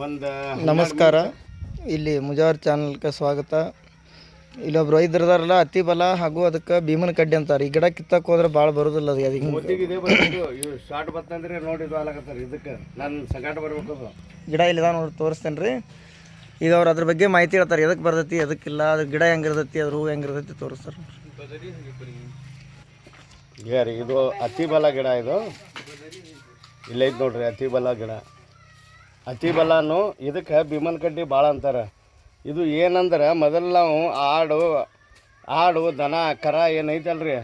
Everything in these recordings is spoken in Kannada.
ಒಂದು ನಮಸ್ಕಾರ. ಇಲ್ಲಿ ಮುಜಾವರ್ ಚಾನಲ್ಗೆ ಸ್ವಾಗತ. ಇಲ್ಲೊಬ್ರು ಇದ್ರದಾರಲ್ಲ ಅತಿ ಬಲ ಹಾಗೂ ಅದಕ್ಕೆ ಭೀಮನ ಕಡ್ಡಿ ಅಂತಾರೆ. ಈ ಗಿಡ ಕಿತ್ತಕ್ಕೆ ಹೋದ್ರೆ ಭಾಳ ಬರೋದಿಲ್ಲ ಅದು ಅದಕ್ಕೆ ಹಿಂಗೆ. ಮುದ್ದಿಗೆ ಇದೇ ಇವು ಶಾರ್ಟ್ ಬತ್ತಂದ್ರೆ ನೋಡಿ ಇದು ಇದಕ್ಕೆ ನಾನು ಸಂಗಾಟ ಬರ್ಬೇಕು ಅದು. ಗಿಡ ಇಲ್ಲದ ನೋಡಿ ತೋರಿಸ್ತೇನೆ ರೀ. ಈಗ ಅವ್ರು ಅದ್ರ ಬಗ್ಗೆ ಮಾಹಿತಿ ಹೇಳ್ತಾರೆ. ಎದಕ್ಕೆ ಬರ್ತೈತಿ ಎದಕ್ಕಿಲ್ಲ ಅದ್ರ ಗಿಡ ಹೆಂಗಿರ್ತೈತಿ ಅದ್ರ ಹೂ ಹೆಂಗಿರ್ತೈತಿ ತೋರಿಸ್ತಾರೆ. ಯಾರಿ ಇದು ಅತಿ ಬಲ ಗಿಡ ಇದು. ಇಲ್ಲೈತೆ ನೋಡ್ರಿ ಅತಿ ಬಲ ಗಿಡ. ಅತಿ ಬಲನು ಇದಕ್ಕೆ ಭೀಮನ ಕಡ್ಡಿ ಭಾಳ ಅಂತಾರೆ. ಇದು ಏನಂದ್ರೆ ಮೊದಲು ನಾವು ಆಡು ಆಡು ದನ ಕರ ಏನೈತಲ್ರಿ?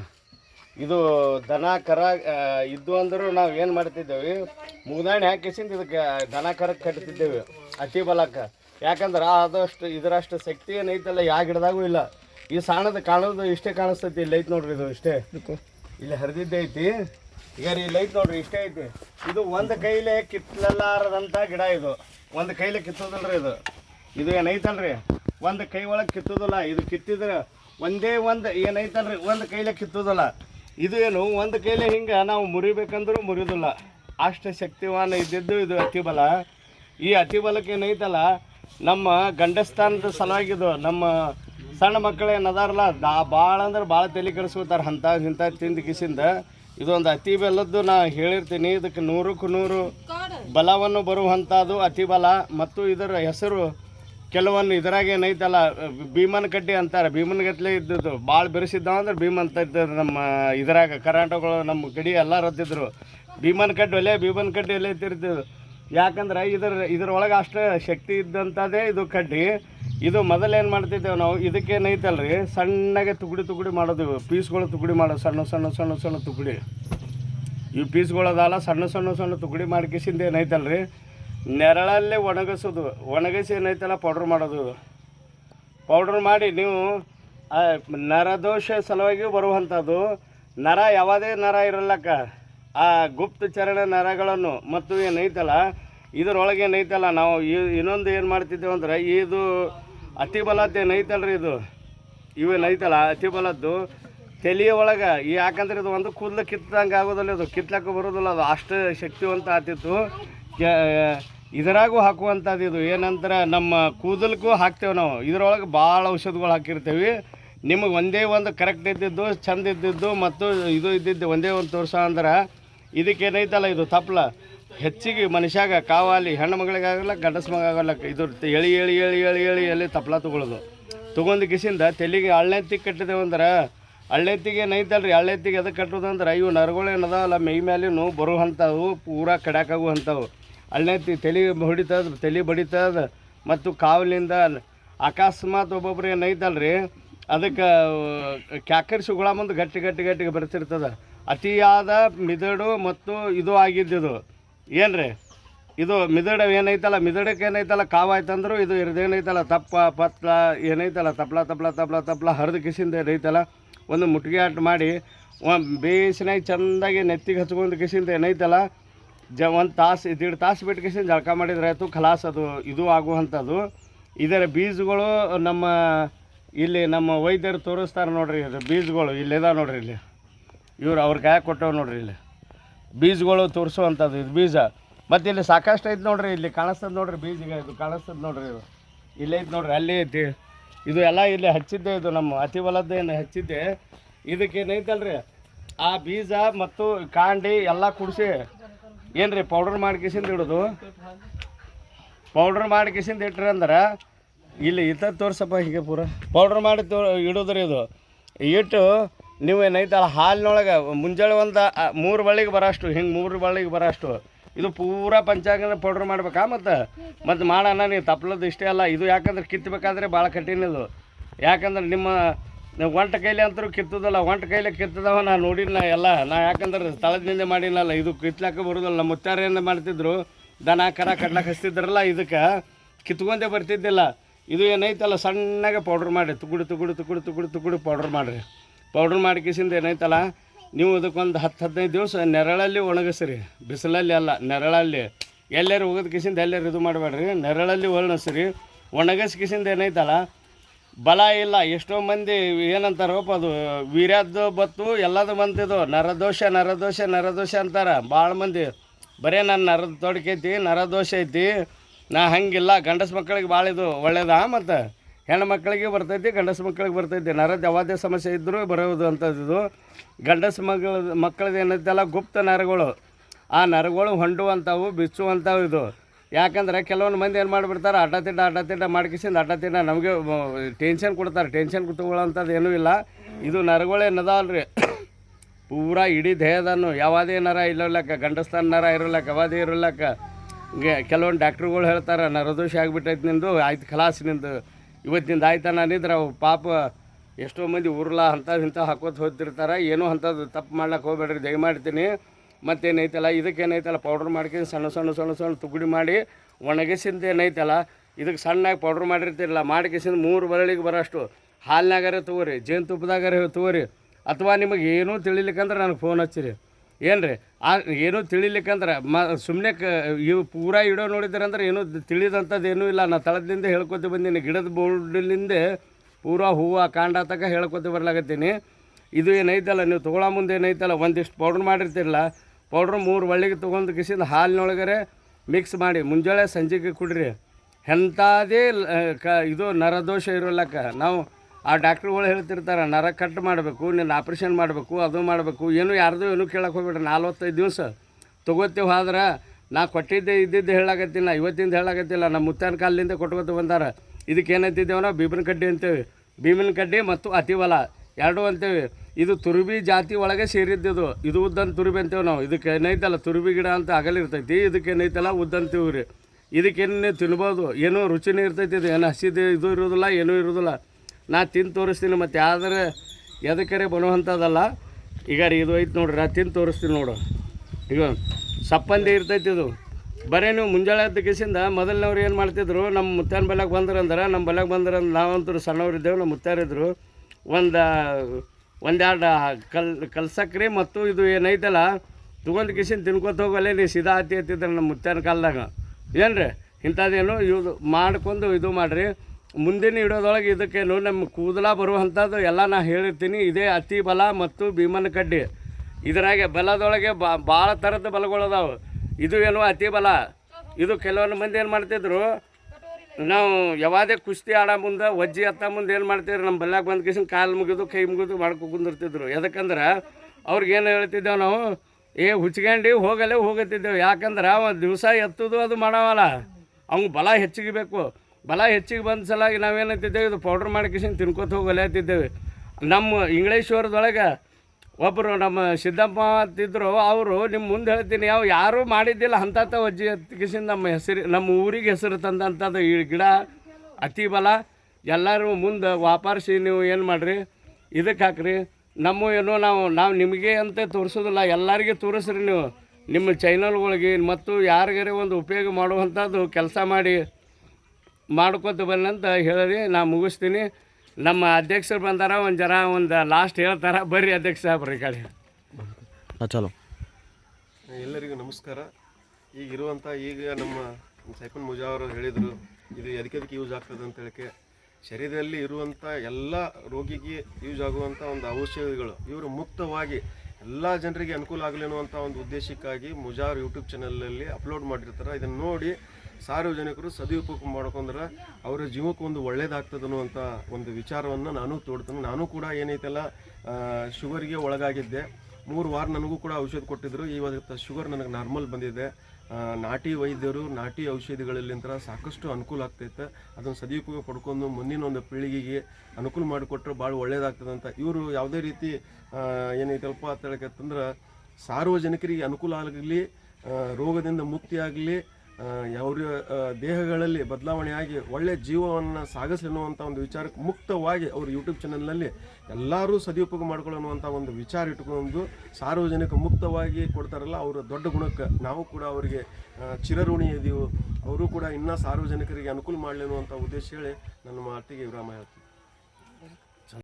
ಇದು ದನ ಕರ ಇದ್ದು ಅಂದರೂ ನಾವು ಏನು ಮಾಡ್ತಿದ್ದೇವೆ ಮುಗ್ದಾಣಿ ಹಾಕಿಸಿಂದ ಇದಕ್ಕೆ ದನ ಕರಕ್ಕೆ ಕಟ್ತಿದ್ದೇವೆ ಅತಿ ಬಲಕ್ಕೆ. ಯಾಕಂದ್ರೆ ಆದಷ್ಟು ಇದರಷ್ಟು ಶಕ್ತಿ ಏನೈತಲ್ಲ ಯಾವ ಗಿಡದಾಗೂ ಇಲ್ಲ. ಈ ಸಾಣದ ಕಾಣೋದು ಇಷ್ಟೇ ಕಾಣಿಸ್ತೈತಿ ಇಲ್ಲಿ ಐತೆ ನೋಡ್ರಿ ಇದು ಇಷ್ಟೇ. ಇಲ್ಲಿ ಹರಿದಿದ್ದೆ ಐತಿ ಈಗ ರೀ ಲೈಟ್ ನೋಡ್ರಿ, ಇಷ್ಟೇ ಐತಿ. ಇದು ಒಂದು ಕೈಲೆ ಕಿತ್ತಲಾರದಂಥ ಗಿಡ ಇದು. ಒಂದು ಕೈಲೆ ಕಿತ್ತೋದಿಲ್ರಿ ಇದು. ಇದು ಏನೈತಲ್ರಿ ಒಂದು ಕೈ ಒಳಗೆ ಕಿತ್ತೋದಿಲ್ಲ. ಇದು ಕಿತ್ತಿದ್ರೆ ಒಂದೇ ಒಂದು ಏನೈತಲ್ರಿ ಒಂದು ಕೈಲೆ ಕಿತ್ತೋದಿಲ್ಲ. ಇದು ಏನು, ಒಂದು ಕೈಲೆ ಹಿಂಗೆ ನಾವು ಮುರಿಬೇಕಂದ್ರೂ ಮುರಿಯೋದಿಲ್ಲ ಅಷ್ಟು ಶಕ್ತಿವಾನ ಇದ್ದಿದ್ದು ಇದು ಅತಿ ಬಲ. ಈ ಅತಿ ಬಲಕ್ಕೆ ಏನೈತಲ್ಲ ನಮ್ಮ ಗಂಡಸ್ಥಾನದ ಸಲುವಾಗಿದು ನಮ್ಮ ಸಣ್ಣ ಮಕ್ಕಳು ಏನದಾರಲ್ಲ ದಾ ಭಾಳ ಅಂದ್ರೆ ಭಾಳ ತಲೆ ಕೆಡಿಸ್ಕೋತಾರೆ. ಅಂಥ ಇಂಥ ತಿಂದು ಕಿಸಿಂದ ಇದೊಂದು ಅತಿ ಬೆಲ್ಲದ್ದು ನಾ ಹೇಳಿರ್ತೀನಿ. ಇದಕ್ಕೆ ನೂರಕ್ಕೂ ನೂರು ಬಲವನ್ನು ಬರುವಂಥದ್ದು ಅತಿ ಬಲ. ಮತ್ತು ಇದರ ಹೆಸರು ಕೆಲವೊಂದು ಇದ್ರಾಗ ಏನೈತಲ್ಲ, ಭೀಮನ ಕಡ್ಡಿ ಅಂತಾರೆ. ಭೀಮನ ಗಟ್ಲೆ ಇದ್ದದ್ದು ಭಾಳ ಬೆರೆಸಿದ್ದಾವ ಅಂದ್ರೆ ಭೀಮ್ ಅಂತ ಇದ್ದದ್ದು ನಮ್ಮ ಇದ್ರಾಗ ಕರ್ನಾಟಕಗಳು ನಮ್ಮ ಗಡಿ ಎಲ್ಲ ರದ್ದಿದ್ರು. ಭೀಮನ ಕಡ್ಡಿ ಒಲೆ, ಭೀಮನ ಕಡ್ಡಿ ಒಲೆ ಇದ್ದಿರ್ತಿದ್ದು ಯಾಕಂದ್ರೆ ಇದರ ಇದ್ರೊಳಗೆ ಅಷ್ಟು ಶಕ್ತಿ ಇದ್ದಂಥದ್ದೇ ಇದು ಕಡ್ಡಿ. ಇದು ಮೊದಲು ಏನು ಮಾಡ್ತಿದ್ದೇವೆ ನಾವು ಇದಕ್ಕೇನೈತಲ್ರಿ ಸಣ್ಣಗೆ ತುಗುಡಿ ತುಗುಡಿ ಮಾಡೋದು. ಪೀಸ್ಗಳು ತುಗುಡಿ ಮಾಡೋದು ಸಣ್ಣ ಸಣ್ಣ ಸಣ್ಣ ಸಣ್ಣ ತುಗುಡಿ ಈ ಪೀಸ್ಗಳದಲ್ಲ ಸಣ್ಣ ಸಣ್ಣ ಸಣ್ಣ ತುಗುಡಿ ಮಾಡ್ಕಿಸಿಂದ ರೀ ನೆರಳಲ್ಲೇ ಒಣಗಿಸೋದು, ಒಣಗಿಸಿ ಏನೈತಲ್ಲ ಪೌಡ್ರ್ ಮಾಡೋದು ಪೌಡ್ರ್ ಮಾಡಿ ನೀವು ನರದೋಷ ಸಲುವಾಗಿ ಬರುವಂಥದ್ದು ನರ ಯಾವುದೇ ನರ ಇರಲ್ಲಕ್ಕ, ಆ ಗುಪ್ತಚರಣ ನರಗಳನ್ನು ಮತ್ತು ಏನೈತಲ್ಲ ಇದರೊಳಗೆ ಏನೈತಲ್ಲ ನಾವು ಇನ್ನೊಂದು ಏನು ಮಾಡ್ತಿದ್ದೇವೆ ಅಂದ್ರೆ, ಇದು ಅತಿ ಬಲದ್ದು ರೀ ಇದು. ಇವೇನೈತಲ್ಲ ಅತಿ ಬಲದ್ದು. ತಲೆಯ ಒಳಗೆ ಯಾಕಂದ್ರೆ ಇದು ಒಂದು ಕೂದಲು ಕಿತ್ತಂಗೆ ಆಗೋದಿಲ್ಲ ಇದು. ಕಿತ್ಲಕ್ಕೆ ಬರೋದಿಲ್ಲ ಅದು. ಅಷ್ಟು ಶಕ್ತಿವಂತ ಆತಿತ್ತು. ಇದರಾಗೂ ಹಾಕುವಂಥದ್ದು ಇದು. ಏನಂದ್ರೆ ನಮ್ಮ ಕೂದಲಕ್ಕೂ ಹಾಕ್ತೇವೆ ನಾವು. ಇದರೊಳಗೆ ಭಾಳ ಔಷಧಗಳು ಹಾಕಿರ್ತೇವೆ. ನಿಮಗೆ ಒಂದೇ ಒಂದು ಕರೆಕ್ಟ್ ಇದ್ದಿದ್ದು, ಚಂದ ಇದ್ದಿದ್ದು ಮತ್ತು ಇದು ಇದ್ದಿದ್ದು ಒಂದೇ ಒಂದು ತೋರ್ಸ ಅಂದ್ರೆ ಇದಕ್ಕೇನೈತಲ್ಲ ಇದು ತಪ್ಪಲ ಹೆಚ್ಚಿಗೆ ಮನುಷ್ಯಾಗ ಕಾವಾಲಿ ಹೆಣ್ಣು ಮಗಳಿಗಾಗಲ್ಲ, ಗಂಡಸ ಮಗಾಗಲ್ಲ ಇದು ಎಳಿ ಎಳಿ ಎಳಿ ಎಳಿ ಎಳಿ ಎಲ್ಲಿ ತಪ್ಪಲ ತಗೊಳ್ಳೋದು. ತೊಗೊಂಡು ಕಿಸಿಂದ ತೆಲಿಗೆ ಹಳ್ಳೆತ್ತಿಗೆ ಕಟ್ಟಿದೆವು ಅಂದ್ರೆ ಹಳ್ಳೆತ್ತಿಗೆ ಏನೈತಲ್ರಿ ಹಳ್ಳೆತ್ತಿಗೆ ಅದಕ್ಕೆ ಕಟ್ಟೋದಂದ್ರೆ ಇವು ನರಗಳು ಏನದಾವಲ್ಲ ಮೈ ಮೇಲಿನೂ ಬರುವಂಥವು ಪೂರಾ ಕಡ್ಯಾಕಾಗುವಂಥವು ಹಳ್ಳೆತ್ತಿ ತಲೆ ಹೊಡಿತದ, ತಲೆ ಬಡಿತದ, ಮತ್ತು ಕಾವಲಿಂದ ಅಕಸ್ಮಾತ್ ಒಬ್ಬೊಬ್ರು ಏನೈತಲ್ರಿ ಅದಕ್ಕೆ ಕ್ಯಾಕರಿಸಿ ಹುಳ ಮುಂದೆ ಗಟ್ಟಿ ಗಟ್ಟಿ ಗಟ್ಟಿಗೆ ಬರ್ತಿರ್ತದೆ. ಅತಿಯಾದ ಮಿದಡು ಮತ್ತು ಇದು ಏನ್ರಿ? ಇದು ಮಿದಡ ಏನೈತಲ್ಲ? ಮಿದಡಕ್ಕೆ ಏನೈತಲ್ಲ? ಕಾವಾಯ್ತಂದ್ರು ಇದು ಇರದೇನೈತಲ್ಲ ತಪ್ಪ, ಪತ್ಲ, ಏನೈತಲ್ಲ? ತಪ್ಲ ತಪ್ಲ ತಪ್ಲ ತಪ್ಲ, ಹರಿದು ಕಿಸಿಂದ ಏನೈತಲ್ಲ? ಒಂದು ಮುಟ್ಗಿ ಆಟ ಮಾಡಿ ಬೇಸಿನಾಗ ಚೆಂದಾಗಿ ನೆತ್ತಿಗೆ ಹಚ್ಕೊಂಡು ಕಿಸಿಂದ ಏನೈತಲ್ಲ? ಜ, ಒಂದು ತಾಸು ದೀಡ್ ತಾಸು ಬಿಟ್ಟು ಕಿಸಿಂದ ಜಳಕ ಮಾಡಿದ್ರೆ ಆಯಿತು, ಖಲಾಸ್ ಅದು, ಇದು ಆಗುವಂಥದ್ದು. ಇದರ ಬೀಜಗಳು ನಮ್ಮ, ಇಲ್ಲಿ ನಮ್ಮ ವೈದ್ಯರು ತೋರಿಸ್ತಾರೆ ನೋಡ್ರಿ, ಇದು ಬೀಜಗಳು ಇಲ್ಲಿದ ನೋಡ್ರಿ ಇಲ್ಲಿ. ಇವ್ರು ಅವ್ರ ಕೈ ಕೊಟ್ಟವ್ ನೋಡ್ರಿ ಇಲ್ಲಿ. ಬೀಜಗಳು ತೋರಿಸುವಂಥದ್ದು ಇದು ಬೀಜ. ಮತ್ತು ಇಲ್ಲಿ ಸಾಕಷ್ಟು ಐತೆ ನೋಡ್ರಿ, ಇಲ್ಲಿ ಕಾಣಿಸ್ತದೆ ನೋಡ್ರಿ ಬೀಜ, ಇದು ಕಾಣಿಸ್ತದೆ ನೋಡ್ರಿ ಇದು. ಇಲ್ಲಿ ಐತೆ ನೋಡ್ರಿ, ಅಲ್ಲಿ ಐತಿ. ಇದು ಎಲ್ಲ ಇಲ್ಲಿ ಹಚ್ಚಿದ್ದೆ, ಇದು ನಮ್ಮ ಅತಿ ಹೊಲದ್ದೇನು ಹಚ್ಚಿದ್ದೆ. ಇದಕ್ಕೇನೈತಲ್ರಿ ಆ ಬೀಜ ಮತ್ತು ಕಾಂಡಿ ಎಲ್ಲ ಕುಡಿಸಿ ಏನು ರೀ ಪೌಡ್ರ್ ಮಾಡಿ ಕಿಸಿಂದ ಇಡೋದು? ಪೌಡ್ರ್ ಮಾಡಿ ಕಿಸಿಂದ ಇಟ್ರಿ ಅಂದ್ರೆ, ಇಲ್ಲಿ ಈ ಥರ ತೋರಿಸಪ್ಪ ಹೀಗೆ ಪೂರ. ಪೌಡ್ರ್ ಮಾಡಿ ತೋ ಇಡೋದ್ರಿ ಇದು. ಇಟ್ಟು ನೀವು ಏನೈತಲ್ಲ ಹಾಲಿನೊಳಗೆ ಮುಂಜಾನೆ ಒಂದು ಮೂರು ಬಳ್ಳಿಗೆ ಬರೋಷ್ಟು, ಹಿಂಗೆ ಮೂರು ಬಳ್ಳಿಗೆ ಬರೋಷ್ಟು, ಇದು ಪೂರ ಪಂಚಾಂಗನ ಪೌಡ್ರ್ ಮಾಡ್ಬೇಕಾ ಮತ್ತು? ಮತ್ತು ಮಾಡೋಣ ನೀವು ತಪ್ಪಲದ್ದು ಇಷ್ಟೇ ಅಲ್ಲ, ಇದು ಯಾಕಂದ್ರೆ ಕಿತ್ತಬೇಕಾದ್ರೆ ಭಾಳ ಕಠಿಣ ಇದು. ಯಾಕಂದ್ರೆ ನಿಮ್ಮ, ನೀವು ಒಂಟ ಕೈಲಿ ಅಂತರೂ ಕಿತ್ತದಲ್ಲ, ಒಂಟ ಕೈಲಿ ಕಿತ್ತದವ, ನಾ ನೋಡಿನ ಎಲ್ಲ. ನಾ ಯಾಕಂದ್ರೆ ತಳದಿಂದ ಮಾಡಿನಲ್ಲ, ಇದು ಕಿತ್ಲಾಕ ಬರೋದಲ್ಲ ನಮ್ಮ ಮುತ್ತಾರ ಏನು ಮಾಡ್ತಿದ್ರು, ದನ, ಕರ ಕಡ್ಲಕ್ಕೆ ಹಚ್ತಿದ್ರಲ್ಲ ಇದಕ್ಕೆ, ಕಿತ್ಕೊಂಡೇ ಬರ್ತಿದ್ದಿಲ್ಲ. ಇದು ಏನೈತಲ್ಲ ಸಣ್ಣಗೆ ಪೌಡ್ರ್ ಮಾಡಿ, ತುಗುಡು ತುಗುಡು ತುಗುಡು ತುಗುಡು ತುಗುಡು ಪೌಡ್ರ್ ಮಾಡಿರಿ. ಪೌಡ್ರ್ ಮಾಡಿ ಕಿಸಿಂದ ಏನೈತಲ್ಲ ನೀವು ಅದಕ್ಕೊಂದು ಹತ್ತು ಹದಿನೈದು ದಿವಸ ನೆರಳಲ್ಲಿ ಒಣಗಿಸ್ರಿ. ಬಿಸಿಲಲ್ಲಿ ಅಲ್ಲ, ನೆರಳಲ್ಲಿ. ಎಲ್ಲರೂ ಹೋಗೋದು ಕಿಸಿಂದ ಎಲ್ಲರೂ ಇದು ಮಾಡಬೇಡ್ರಿ. ನೆರಳಲ್ಲಿ ಒಣಗಿಸ್ರಿ. ಒಣಗಿಸ್ ಕಿಸಿಂದ ಏನೈತಲ್ಲ ಬಲ ಇಲ್ಲ. ಎಷ್ಟೋ ಮಂದಿ ಏನಂತಾರಪ್ಪ ಅದು, ವೀರ್ಯದ್ದು ಬತ್ತು, ಎಲ್ಲದು ಬಂತಿದ್ದು ನರದೋಷ ನರದೋಷ ನರದೋಷ ಅಂತಾರೆ. ಭಾಳ ಮಂದಿ. ಬರೇ ನನ್ನ ನರದ ತೊಡಕೈತಿ, ನರದೋಷ ಐತಿ. ನಾ ಹಂಗಿಲ್ಲ. ಗಂಡಸ ಮಕ್ಕಳಿಗೆ ಭಾಳ ಇದು ಒಳ್ಳೇದಾ ಮತ್ತು? ಹೆಣ್ಣು ಮಕ್ಕಳಿಗೆ ಬರ್ತೈತಿ, ಗಂಡಸು ಮಕ್ಕಳಿಗೆ ಬರ್ತೈತಿ. ನರದ ಯಾವುದೇ ಸಮಸ್ಯೆ ಇದ್ದರೂ ಬರೋದು ಅಂಥದ್ದು. ಗಂಡಸು ಮಗಳ, ಮಕ್ಕಳದ್ದು ಏನೈತಲ್ಲ ಗುಪ್ತ ನರಗಳು. ಆ ನರಗಳು ಹೊಂಡುವಂಥವು, ಬಿಚ್ಚುವಂಥವು ಇದು. ಯಾಕಂದ್ರೆ ಕೆಲವೊಂದು ಮಂದಿ ಏನು ಮಾಡಿಬಿಡ್ತಾರೆ ಆಟ ತಿಡ್ಡ, ಅಡ್ಡ ತಿಡ್ಡ ಮಾಡ್ಕಿಸಿಂದ ಅಡ್ಡ ತಿಡ್ಡ ನಮಗೆ ಟೆನ್ಷನ್ ಕೊಡ್ತಾರೆ. ಟೆನ್ಷನ್ ತಗೊಳ್ಳೋಂಥದ್ದು ಏನೂ ಇಲ್ಲ. ಇದು ನರಗಳೇನದಾವಲ್ರಿ ಪೂರ ಇಡೀ ದೇಹದನ್ನು ಯಾವುದೇ ನರ ಇಲ್ಲಕ್ಕ ಗಂಡಸ್ತಾನ ನರ ಇರಲಕ್ಕ ಯಾವುದೇ ಇರಲಕ್ಕ ಕೆಲವೊಂದು ಡಾಕ್ಟ್ರುಗಳು ಹೇಳ್ತಾರೆ, ನರದೋಷ ಆಗಿಬಿಟ್ಟೈತೆ ನಿಂದು, ಆಯ್ತು, ಖಲಾಸ್ ನಿಂದು. ಇವತ್ತಿಂದ ಆಯ್ತಾ ನಾನಿದ್ರೆ ಅವು ಪಾಪ ಎಷ್ಟೋ ಮಂದಿ ಉರ್ಲ ಅಂಥದ್ದು ಇಂಥ ಹಾಕೋತ ಹೋಗ್ತಿರ್ತಾರೆ ಏನೋ ಅಂಥದ್ದು ತಪ್ಪು ಮಾಡ್ಲಿಕ್ಕೆ ಹೋಗ್ಬೇಡ್ರಿ, ದಯಮಾಡ್ತೀನಿ. ಮತ್ತೇನೈತಲ್ಲ, ಇದಕ್ಕೇನೈತಲ್ಲ ಪೌಡ್ರ್ ಮಾಡ್ಕೊಂಡು ಸಣ್ಣ ಸಣ್ಣ ಸಣ್ಣ ಸಣ್ಣ ತುಗುಡಿ ಮಾಡಿ ಒಣಗಿಸಿಂದ ಏನೈತಲ್ಲ, ಇದಕ್ಕೆ ಸಣ್ಣಾಗಿ ಪೌಡ್ರ್ ಮಾಡಿರ್ತಿರಲ್ಲ, ಮಾಡಿಕಿಸಿಂದ ಮೂರು ಬರಳಿಗೆ ಬರೋಷ್ಟು ಹಾಲಿನಾಗಾರೆ ತಗೋರಿ ಜೇನುತುಪ್ಪದಾಗಾರೆ ತೊಗೋರಿ. ಅಥವಾ ನಿಮಗೆ ಏನೂ ತಿಳಿಲಿಕ್ಕಂದ್ರೆ ನನಗೆ ಫೋನ್ ಹಚ್ಚಿರಿ. ಏನು ರೀ ಆ, ಏನೂ ತಿಳಿಲಿಕ್ಕಂದ್ರೆ ಮ ಸುಮ್ಮನೆ ಕ, ಇವು ಪೂರಾ ಇಡೋ ನೋಡಿದ್ರಂದ್ರೆ ಏನೂ ತಿಳಿದಂಥದ್ದು ಏನೂ ಇಲ್ಲ. ನಾ ತಳದಿಂದ ಹೇಳ್ಕೊತ ಬಂದೀನಿ. ಗಿಡದ ಬೋರ್ಡಿಲಿಂದ ಪೂರಾ ಹೂವು ಕಾಂಡ ತಕ ಹೇಳ್ಕೊತ ಬರ್ಲಾಗತ್ತೀನಿ. ಇದು ಏನೈತಲ್ಲ, ನೀವು ತೊಗೊಳೋ ಮುಂದೆ ಏನೈತಲ್ಲ, ಒಂದಿಷ್ಟು ಪೌಡ್ರ್ ಮಾಡಿರ್ತಿರಲ್ಲ ಪೌಡ್ರ್ ಮೂರು ಒಳ್ಳೆಗೆ ತೊಗೊಂಡು ಕಿಸಿದ ಹಾಲಿನೊಳಗರೆ ಮಿಕ್ಸ್ ಮಾಡಿ ಮುಂಜಾನೆ ಸಂಜೆಗೆ ಕುಡ್ರಿ. ಎಂಥದೇ ಕ, ಇದು ನರದೋಷ ಇರೋಲ್ಲಕ್ಕ. ನಾವು ಆ ಡಾಕ್ಟ್ರುಗಳು ಹೇಳ್ತಿರ್ತಾರೆ, ನರ ಕಟ್ ಮಾಡಬೇಕು, ನಿನ್ನ ಆಪ್ರೇಷನ್ ಮಾಡಬೇಕು, ಅದು ಮಾಡಬೇಕು. ಏನು ಯಾರ್ದು ಏನು ಕೇಳಕ್ಕೆ ಹೋಗ್ಬೇಡ್ರಿ, ನಲ್ವತ್ತೈದು ದಿವಸ. ತೊಗೋತೀವಿ ಆದ್ರೆ, ನಾ ಕೊಟ್ಟಿದ್ದೆ, ಇದ್ದಿದ್ದು ಹೇಳಾಗತ್ತಿಲ್ಲ ಇವತ್ತಿಂದ ಹೇಳಾಗತ್ತಿಲ್ಲ ನಮ್ಮ ಮುತ್ತಾನ ಕಾಲದಿಂದ ಕೊಟ್ಕೊತ ಬಂದಾರ. ಇದಕ್ಕೆ ಏನಂತಿದ್ದೇವೆ ನಾವು ಭೀಮನ ಕಡ್ಡಿ ಅಂತೇವೆ ಬೀಮನ ಕಡ್ಡಿ ಮತ್ತು ಅತಿವಲ ಎರಡು ಅಂತೇವೆ ಇದು ತುರುಬಿ ಜಾತಿ ಒಳಗೆ ಸೇರಿದ್ದಿದು. ಇದು ಉದ್ದಂತ ತುರುಬಿ ಅಂತೇವೆ ನಾವು. ಇದಕ್ಕೆ ಏನೈತಲ್ಲ, ತುರುಬಿ ಗಿಡ ಅಂತ ಅಗಲಿರ್ತೈತಿ, ಇದಕ್ಕೆ ಏನೈತಲ್ಲ ಉದ್ದಂತೀವಿ ರೀ ಇದಕ್ಕೇನು ತಿನ್ಬೋದು, ಏನೂ ರುಚಿನೇ ಇರ್ತೈತಿ, ಇದು ಏನು ಹಸಿದು, ಇದು ಇರೋದಿಲ್ಲ, ಏನೂ ಇರೋದಿಲ್ಲ. ನಾ ತಿಂದು ತೋರಿಸ್ತೀನಿ ಮತ್ತು ಯಾವ್ದಾರು ಎದಕ್ಕರೆ ಬರುವಂಥದ್ದಲ್ಲ ಈಗ ರೀ ಇದು ಐತೆ ನೋಡ್ರಿ, ನಾ ತಿಂದು ತೋರಿಸ್ತೀನಿ ನೋಡು. ಈಗ ಸಪ್ಪಂದಿ ಇರ್ತೈತಿ ಇದು. ಬರೀ ನೀವು ಎದ್ದ ಕಿಸಿಂದ ಮೊದಲಿನವ್ರು ಏನು ಮಾಡ್ತಿದ್ರು ನಮ್ಮ ಮುತ್ತಾನ ಬಲ್ಯಾಗ ಬಂದ್ರಂದ್ರೆ ನಮ್ಮ ಬಲ್ಯಾಗ ಬಂದ್ರಂದ್ರೆ ನಾವಂತೂ ಸಣ್ಣವ್ರಿದ್ದೇವೆ ನಮ್ಮ ಮುತ್ತಾರಿದ್ರು ಒಂದು, ಒಂದೆರಡು ಕಲ್, ಕಲ್ಸಕ್ರಿ ಮತ್ತು ಇದು ಏನೈತಲ್ಲ ತೊಗೊಂಡು ಕಿಸಿನ ತಿನ್ಕೊತ ಹೋಗಲ್ಲೇ ನೀ ಸಿದಾ ಹತ್ತಿ ಹತ್ತಿದ್ರೆ ನಮ್ಮ ಮುತ್ತಾನ ಕಾಲದಾಗ. ಏನು ರೀ ಇಂಥದ್ದೇನು ಇದು ಮಾಡ್ಕೊಂಡು ಇದು ಮಾಡಿರಿ. ಮುಂದಿನ ಇಡೋದೊಳಗೆ ಇದಕ್ಕೇನು, ನಮ್ಮ ಕೂದಲ ಬರುವಂಥದ್ದು ಎಲ್ಲ ನಾ ಹೇಳಿರ್ತೀನಿ. ಇದೇ ಅತಿ ಬಲ ಮತ್ತು ಭೀಮನ ಕಡ್ಡಿ. ಇದರಾಗೆ ಬಲದೊಳಗೆ ಭಾಳ ಥರದ ಬಲಗಳದಾವು ಇದು ಏನು ಅತಿ ಬಲ? ಇದು ಕೆಲವೊಂದು ಮಂದಿ ಏನು ಮಾಡ್ತಿದ್ರು, ನಾವು ಯಾವಾದೇ ಕುಸ್ತಿ ಆಡೋ ಮುಂದೆ, ವಜ್ಜಿ ಹತ್ತ ಮುಂದೆ ಏನು ಮಾಡ್ತಿದ್ರು, ನಮ್ಮ ಬಲ್ಲಾಗ ಬಂದ ಕಿಸಿನ ಕಾಲು ಮುಗಿದು, ಕೈ ಮುಗಿದು ಮಾಡ್ಕೊ ಕುಂದಿರ್ತಿದ್ರು. ಯಾಕಂದ್ರೆ ಅವ್ರಿಗೇನು ಹೇಳ್ತಿದ್ದೇವೆ ನಾವು, ಏ ಹುಚ್ಕೊಂಡು ಹೋಗಲ್ಲೇ ಹೋಗುತ್ತಿದ್ದೆವು. ಯಾಕಂದ್ರೆ ಒಂದು ದಿವಸ ಎತ್ತದು ಅದು ಮಾಡೋವಲ್ಲ. ಅವ್ನು ಬಲ ಹೆಚ್ಚಿಗೆ ಬೇಕು ಬಲ ಹೆಚ್ಚಿಗೆ ಬಂದ ಸಲಾಗಿ ನಾವೇನಂತಿದ್ದೇವೆ? ಇದು ಪೌಡ್ರ್ ಮಾಡಿ ಕಿಸಿನ ತಿನ್ಕೋತ ಹೋಗಿ ಅಂತಿದ್ದೇವೆ ನಮ್ಮ ಇಂಗ್ಲೇಶ್ವರದೊಳಗೆ ಒಬ್ಬರು ನಮ್ಮ ಸಿದ್ದಪ್ಪ ಅಂತಿದ್ರು, ಅವರು ನಿಮ್ಮ ಮುಂದೆ ಹೇಳ್ತೀನಿ ಯಾವ ಯಾರೂ ಮಾಡಿದ್ದಿಲ್ಲ. ಅಂಥ ಅಜ್ಜಿ ಕಿಸಿನ ನಮ್ಮ ಹೆಸರು, ನಮ್ಮ ಊರಿಗೆ ಹೆಸರು ತಂದಂಥದ್ದು ಈ ಗಿಡ, ಅತಿ ಬಲ. ಎಲ್ಲರೂ ಮುಂದೆ ವ್ಯಾಪಾರಿಸಿ ನೀವು ಏನು ಮಾಡಿರಿ? ಇದಕ್ಕೆ ಹಾಕ್ರಿ. ನಮ್ಮ ಏನೋ ನಾವು ನಾವು ನಿಮಗೆ ಅಂತ ತೋರಿಸೋದಿಲ್ಲ, ಎಲ್ಲರಿಗೆ ತೋರಿಸ್ರಿ ನೀವು. ನಿಮ್ಮ ಚೈನಲ್ಗಳಿಗೆ ಮತ್ತು ಯಾರಿಗಾರ ಒಂದು ಉಪಯೋಗ ಮಾಡುವಂಥದ್ದು ಕೆಲಸ ಮಾಡಿ ಮಾಡ್ಕೊತ ಬಂದಂತ ಹೇಳಿ ನಾ ಮುಗಿಸ್ತೀನಿ. ನಮ್ಮ ಅಧ್ಯಕ್ಷರು ಬಂದಾರ ಒಂದು ಜನ ಒಂದು ಲಾಸ್ಟ್ ಹೇಳ್ತಾರ. ಬರ್ರಿ ಅಧ್ಯಕ್ಷ ಸಾಹೇಬ್ರಿ ಈ ಕಡೆ. ಚಲೋ. ಎಲ್ಲರಿಗೂ ನಮಸ್ಕಾರ. ಈಗ ಇರುವಂಥ ಈಗ ನಮ್ಮ ಸೈಫನ್ ಮುಜಾವರು ಹೇಳಿದರು ಇದು ಎದಕ್ಕೆ ಯೂಸ್ ಆಗ್ತದೆ ಅಂತ ಹೇಳಕ್ಕೆ. ಶರೀರದಲ್ಲಿ ಇರುವಂಥ ಎಲ್ಲ ರೋಗಿಗೆ ಯೂಸ್ ಆಗುವಂಥ ಒಂದು ಔಷಧಿಗಳು ಇವರು ಮುಕ್ತವಾಗಿ ಎಲ್ಲ ಜನರಿಗೆ ಅನುಕೂಲ ಆಗಲಿ ಅನ್ನುವಂಥ ಒಂದು ಉದ್ದೇಶಕ್ಕಾಗಿ ಮುಜಾರ್ ಯೂಟ್ಯೂಬ್ ಚಾನಲಲ್ಲಿ ಅಪ್ಲೋಡ್ ಮಾಡಿರ್ತಾರೆ. ಇದನ್ನು ನೋಡಿ ಸಾರ್ವಜನಿಕರು ಸದುಪಯೋಗ ಮಾಡ್ಕೊಂಡ್ರೆ ಅವರ ಜೀವಕ್ಕೆ ಒಂದು ಒಳ್ಳೇದಾಗ್ತದೆ ಅನ್ನುವಂಥ ಒಂದು ವಿಚಾರವನ್ನು ನಾನು ತೋಡ್ತೇನೆ. ನಾನು ಕೂಡ ಏನೈತೆಲ್ಲ ಶುಗರ್ಗೆ ಒಳಗಾಗಿದ್ದೆ. ಮೂರು ವಾರ ನನಗೂ ಕೂಡ ಔಷಧ ಕೊಟ್ಟಿದ್ದರು ಇವತ್ತು ಶುಗರ್ ನನಗೆ ನಾರ್ಮಲ್ ಬಂದಿದೆ. ನಾಟಿ ವೈದ್ಯರು, ನಾಟಿ ಔಷಧಿಗಳಲ್ಲಿಂದ ಸಾಕಷ್ಟು ಅನುಕೂಲ ಆಗ್ತೈತೆ. ಅದನ್ನು ಸದುಪಯೋಗ ಪಡ್ಕೊಂಡು ಮುಂದಿನ ಒಂದು ಪೀಳಿಗೆಗೆ ಅನುಕೂಲ ಮಾಡಿಕೊಟ್ರೆ ಭಾಳ ಒಳ್ಳೇದಾಗ್ತದೆ ಅಂತ. ಇವರು ಯಾವುದೇ ರೀತಿ ಏನೈತಲ್ಪ ಅಂತ ಹೇಳಕತ್ತಂದ್ರೆ ಸಾರ್ವಜನಿಕರಿಗೆ ಅನುಕೂಲ ಆಗಲಿ ರೋಗದಿಂದ ಮುಕ್ತಿ ಆಗಲಿ ಅವರ ದೇಹಗಳಲ್ಲಿ ಬದಲಾವಣೆ ಆಗಿ ಒಳ್ಳೆ ಜೀವವನ್ನು ಸಾಗಿಸಲಿ ಅನ್ನುವಂಥ ಒಂದು ವಿಚಾರಕ್ಕೆ ಮುಕ್ತವಾಗಿ ಅವ್ರ ಯೂಟ್ಯೂಬ್ ಚಾನಲ್ನಲ್ಲಿ ಎಲ್ಲರೂ ಸದುಪಯೋಗ ಮಾಡ್ಕೊಳ್ಳುವಂಥ ಒಂದು ವಿಚಾರ ಇಟ್ಕೊಂಡು ಸಾರ್ವಜನಿಕ ಮುಕ್ತವಾಗಿ ಕೊಡ್ತಾರಲ್ಲ ಅವರ ದೊಡ್ಡ ಗುಣಕ್ಕೆ ನಾವು ಕೂಡ ಅವರಿಗೆ ಚಿರಋಣಿ ಇದೀವು. ಅವರು ಕೂಡ ಇನ್ನೂ ಸಾರ್ವಜನಿಕರಿಗೆ ಅನುಕೂಲ ಮಾಡಲಿ ಅನ್ನುವಂಥ ಉದ್ದೇಶ ಹೇಳಿ ನನ್ನ ಮಾತಿಗೆ ವಿರಾಮ ಹೇಳ್ತೀನಿ.